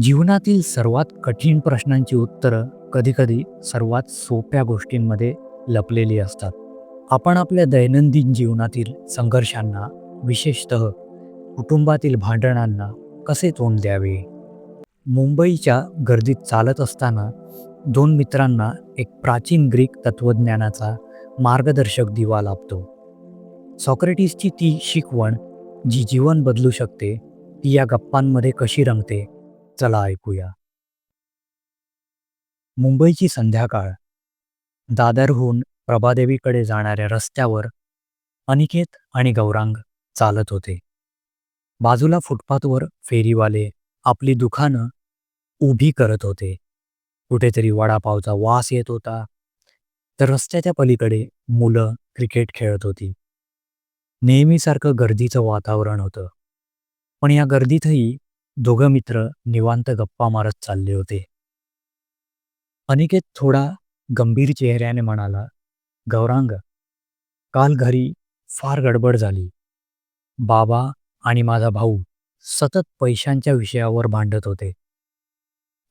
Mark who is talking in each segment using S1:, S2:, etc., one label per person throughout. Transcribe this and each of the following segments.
S1: जीवनातील सर्वात कठीण प्रश्नांची उत्तरं कधीकधी सर्वात सोप्या गोष्टींमध्ये लपलेली असतात. आपण आपल्या दैनंदिन जीवनातील संघर्षांना विशेषतः कुटुंबातील भांडणांना कसे तोंड द्यावे? मुंबईच्या गर्दीत चालत असताना दोन मित्रांना एक प्राचीन ग्रीक तत्त्वज्ञानाचा मार्गदर्शक दिवा लाभतो. सॉक्रेटिसची ती शिकवण जी जीवन बदलू शकते ती या गप्पांमध्ये कशी रंगते? चला ऐकूया. मुंबईची संध्याकाळ. दादरहून प्रभादेवीकडे जाणाऱ्या रस्त्यावर अनिकेत आणि गौरांग चालत होते. बाजूला फुटपाथवर फेरीवाले आपली दुकानं उभी करत होते. कुठेतरी वडापावचा वास येत होता. तर रस्त्याच्या पलीकडे मुलं क्रिकेट खेळत होती. नेहमीसारखं गर्दीचं वातावरण होतं. पण या गर्दीतही दोघं मित्र निवांत गप्पा मारत चालले होते. अनिकेत थोडा गंभीर चेहऱ्याने म्हणाला गौरांग काल घरी फार गडबड झाली. बाबा आणि माझा भाऊ सतत पैशांच्या विषयावर भांडत होते.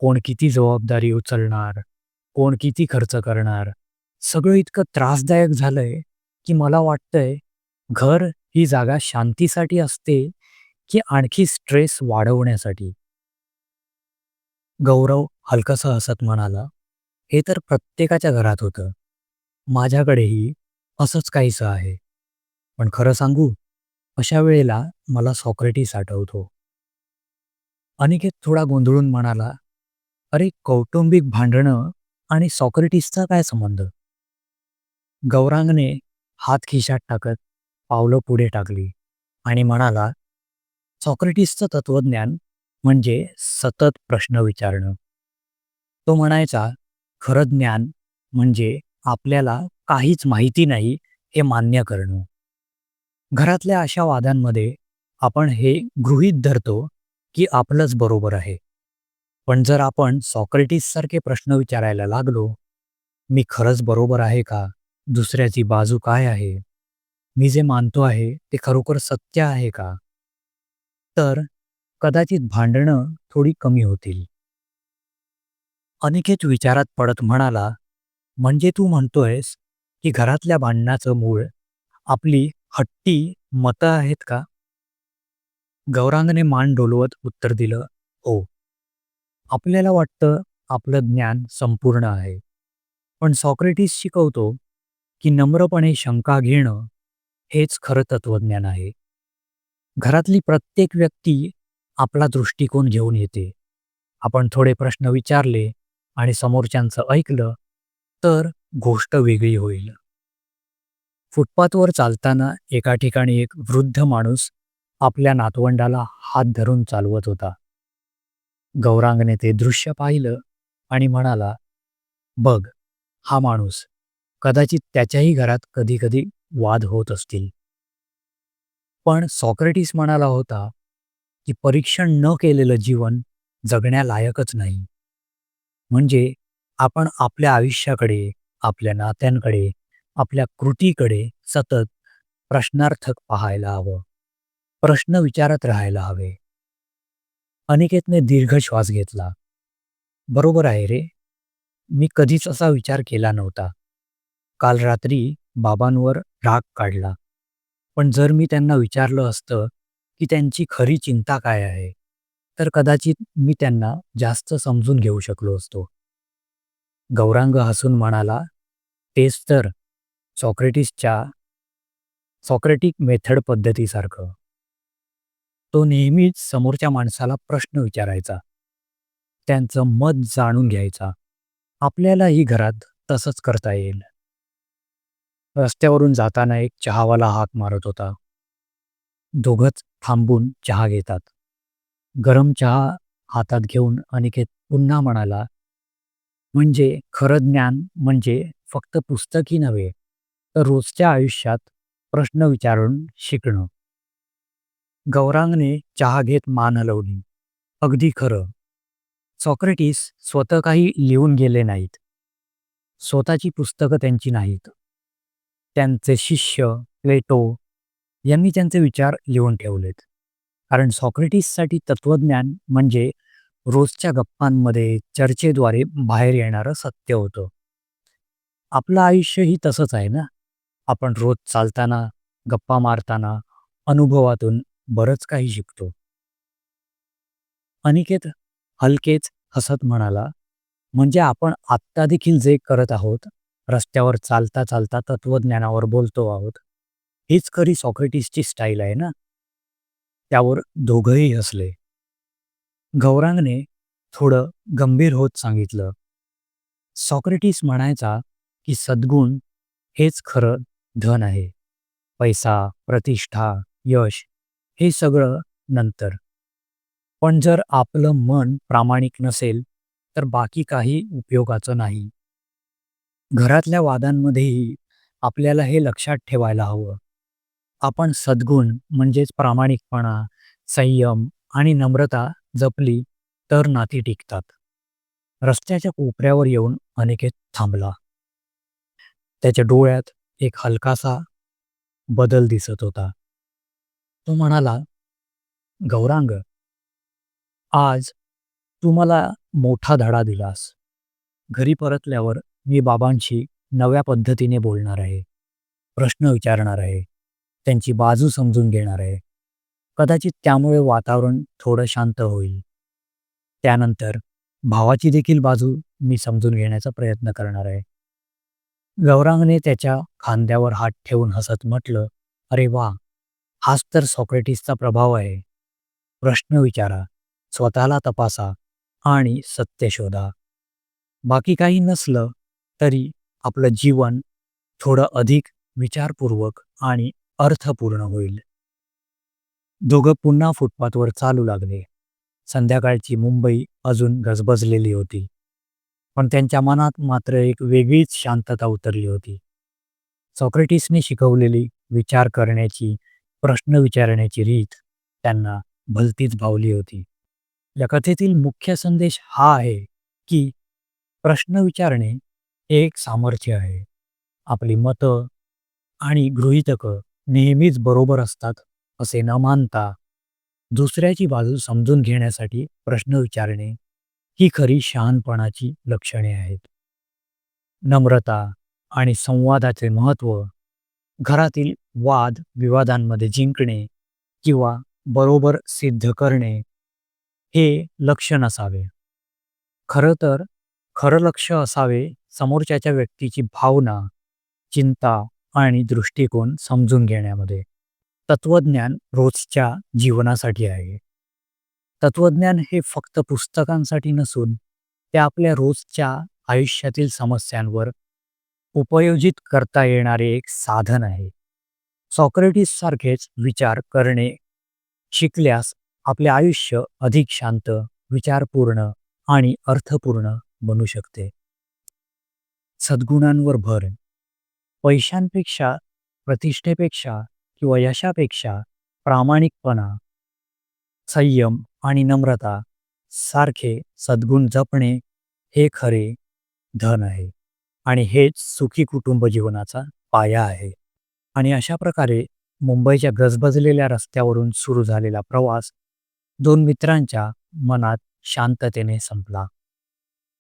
S1: कोण किती जबाबदारी उचलणार कोण किती खर्च करणार सगळं इतकं त्रासदायक झालंय की मला वाटतंय घर ही जागा शांतीसाठी असते की आणखी स्ट्रेस वाढवण्यासाठी. गौरव हलकसं हसत म्हणाला हे तर प्रत्येकाच्या घरात होतं. माझ्याकडेही असंच काहीसं आहे. पण खरं सांगू अशा वेळेला मला सॉक्रेटिस आठवतो. अनिकेत थोडा गोंधळून म्हणाला अरे कौटुंबिक भांडणं आणि सॉक्रेटिसचा काय संबंध? गौरांगने हात खिशात टाकत पावलं पुढे टाकली आणि म्हणाला सॉक्रेटिसचं तत्वज्ञान म्हणजे सतत प्रश्न विचारणं. तो म्हणायचा खरं ज्ञान म्हणजे आपल्याला काहीच माहिती नाही हे मान्य करणं. घरातल्या अशा वादांमध्ये आपण हे गृहीत धरतो की आपलंच बरोबर आहे. पण जर आपण सॉक्रेटिससारखे प्रश्न विचारायला लागलो मी खरंच बरोबर आहे का? दुसऱ्याची बाजू काय आहे? मी जे मानतो आहे ते खरोखर सत्य आहे का? तर कदाचित भांडणं थोडी कमी होतील. अनिकेत विचारात पडत म्हणाला म्हणजे तू म्हणतोयस की घरातल्या भांडणाचं मूळ आपली हट्टी मतं आहेत का? गौरांगने मान डोलवत उत्तर दिलं हो. आपल्याला वाटतं आपलं ज्ञान संपूर्ण आहे. पण सॉक्रेटिस शिकवतो की नम्रपणे शंका घेणं हेच खरं तत्वज्ञान आहे. घरातली प्रत्येक व्यक्ती आपला दृष्टिकोन घेऊन येते. आपण थोडे प्रश्न विचारले आणि समोरच्यांचं ऐकलं तर गोष्ट वेगळी होईल. फुटपाथवर चालताना एका ठिकाणी एक वृद्ध माणूस आपल्या नातवंडाला हात धरून चालवत होता. गौरांगने ते दृश्य पाहिलं आणि म्हणाला बघ हा माणूस कदाचित त्याच्याही घरात कधी कधी वाद होत असतील. पण सॉक्रेटिस म्हणाला होता की परीक्षण न केलेलं जीवन जगण्यालायकच नाही. म्हणजे आपण आपल्या आयुष्याकडे आपल्या नात्यांकडे आपल्या कृतीकडे सतत प्रश्नार्थक पाहायला हवं. प्रश्न विचारत राहायला हवे. अनिकेतने दीर्घ श्वास घेतला. बरोबर आहे रे. मी कधीच असा विचार केला नव्हता. काल रात्री बाबांवर राग काढला. पण जर मी त्यांना विचारलं असतं की त्यांची खरी चिंता काय आहे तर कदाचित मी त्यांना जास्त समजून घेऊ शकलो असतो. गौरांग हसून म्हणाला तेच तर सॉक्रेटिसच्या सॉक्रेटिक मेथड पद्धतीसारखं. तो नेहमीच समोरच्या माणसाला प्रश्न विचारायचा. त्यांचं मत जाणून घ्यायचा. आपल्यालाही घरात तसंच करता येईल. रस्त्यावरून जाताना एक चहावाला हाक मारत होता. दोघंच थांबून चहा घेतात. गरम चहा हातात घेऊन अनिकेत पुन्हा म्हणाला म्हणजे खरं ज्ञान म्हणजे फक्त पुस्तकी नव्हे तर रोजच्या आयुष्यात प्रश्न विचारून शिकणं. गौरांगने चहा घेत मान हलवली. अगदी खरं. सॉक्रेटिस स्वतः काही लिहून गेले नाहीत. स्वतःची पुस्तकं त्यांची नाहीत. त्यांचे शिष्य प्लेटो यांनी त्यांचे विचार लिहून ठेवलेत. कारण सॉक्रेटिससाठी तत्वज्ञान म्हणजे रोजच्या गप्पांमध्ये चर्चेद्वारे बाहेर येणारं सत्य होतं. आपलं आयुष्यही तसंच आहे ना? आपण रोज चालताना गप्पा मारताना अनुभवातून बरंच काही शिकतो. अनिकेत हलकेच हसत म्हणाला म्हणजे आपण आत्ता देखील जे करत आहोत रस्त्यावर चालता चालता तत्वज्ञानावर बोलतो आहोत. हीच खरी सॉक्रेटिसची स्टाईल आहे ना? त्यावर दोघंही हसले. गौरांगने थोडं गंभीर होत सांगितलं. सॉक्रेटिस म्हणायचा की सद्गुण हेच खरं धन आहे. पैसा प्रतिष्ठा यश हे सगळं नंतर. पण जर आपलं मन प्रामाणिक नसेल तर बाकी काही उपयोगाचं नाही. घरातल्या वादांमध्येही आपल्याला हे लक्षात ठेवायला हवं. आपण सद्गुण म्हणजेच प्रामाणिकपणा संयम आणि नम्रता जपली तर नाती टिकतात. रस्त्याच्या कोपऱ्यावर येऊन अनिकेत थांबला. त्याच्या डोळ्यात एक हलकासा बदल दिसत होता. तो म्हणाला गौरांग आज तू मला मोठा धडा दिलास. घरी परतल्यावर मी बाबांशी नव्या पद्धतीने बोलणार आहे. प्रश्न विचारणार आहे. त्यांची बाजू समजून घेणार आहे. कदाचित त्यामुळे वातावरण थोडं शांत होईल. त्यानंतर भावाची देखील बाजू मी समजून घेण्याचा प्रयत्न करणार आहे. गौरांगने त्याच्या खांद्यावर हात ठेवून हसत म्हटलं अरे वा! हाच तर सॉक्रेटिसचा प्रभाव आहे. प्रश्न विचारा स्वतःला तपासा आणि सत्य शोधा. बाकी काही नसलं तरी आपलं जीवन थोडं अधिक विचारपूर्वक आणि अर्थपूर्ण होईल. दोघं पुन्हा फुटपाथवर चालू लागले. संध्याकाळची मुंबई अजून गजबजलेली होती. पण त्यांच्या मनात मात्र एक वेगळीच शांतता उतरली होती. सॉक्रेटिसने शिकवलेली विचार करण्याची प्रश्न विचारण्याची रीत त्यांना भलतीच भावली होती. या कथेतील मुख्य संदेश हा आहे की प्रश्न विचारणे हे एक सामर्थ्य आहे. आपली मतं आणि गृहितकं नेहमीच बरोबर असतात असे न मानता दुसऱ्याची बाजू समजून घेण्यासाठी प्रश्न विचारणे ही खरी शहाणपणाची लक्षणे आहेत. नम्रता आणि संवादाचे महत्त्व घरातील वाद विवादांमध्ये जिंकणे किंवा बरोबर सिद्ध करणे हे लक्ष नसावे खरं तर खरं लक्ष असावे समोरच्याच्या व्यक्तीची भावना चिंता आणि दृष्टिकोन समजून घेण्यामध्ये. तत्वज्ञान रोजच्या जीवनासाठी आहे. तत्वज्ञान हे फक्त पुस्तकांसाठी नसून ते आपल्या रोजच्या आयुष्यातील समस्यांवर उपयोजित करता येणारे एक साधन आहे. सॉक्रेटिस सारखेच विचार करणे शिकल्यास आपले आयुष्य अधिक शांत विचारपूर्ण आणि अर्थपूर्ण बनू शकते. सद्गुणांवर भर. पैशांपेक्षा प्रतिष्ठेपेक्षा किंवा यशापेक्षा प्रामाणिकपणा संयम आणि नम्रता सारखे सद्गुण जपणे हे खरे धन आहे आणि हेच सुखी कुटुंब जीवनाचा पाया आहे. आणि अशा प्रकारे मुंबईच्या गजबजलेल्या रस्त्यावरून सुरू झालेला प्रवास दोन मित्रांच्या मनात शांततेने संपला.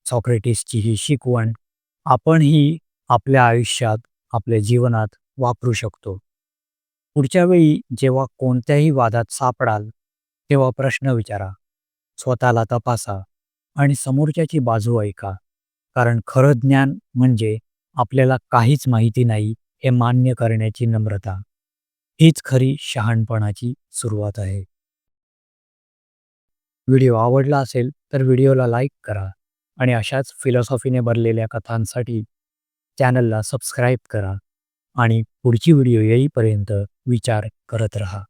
S1: सॉक्रेटिसची ही शिकवण आपणही आपल्या आयुष्यात आपल्या जीवनात वापरू शकतो. पुढच्या वेळी जेव्हा कोणत्याही वादात सापडाल तेव्हा प्रश्न विचारा. स्वतःला तपासा आणि समोरच्याची बाजू ऐका. कारण खरं ज्ञान म्हणजे आपल्याला काहीच माहिती नाही हे मान्य करण्याची नम्रता. हीच खरी शहाणपणाची सुरुवात आहे. व्हिडिओ आवडला असेल तर व्हिडिओला लाईक करा. आणि अशाच फिलॉसॉफीने भरलेल्या कथांसाठी चॅनलला सबस्क्राईब करा आणि पुढची व्हिडिओ येईपर्यंत विचार करत रहा.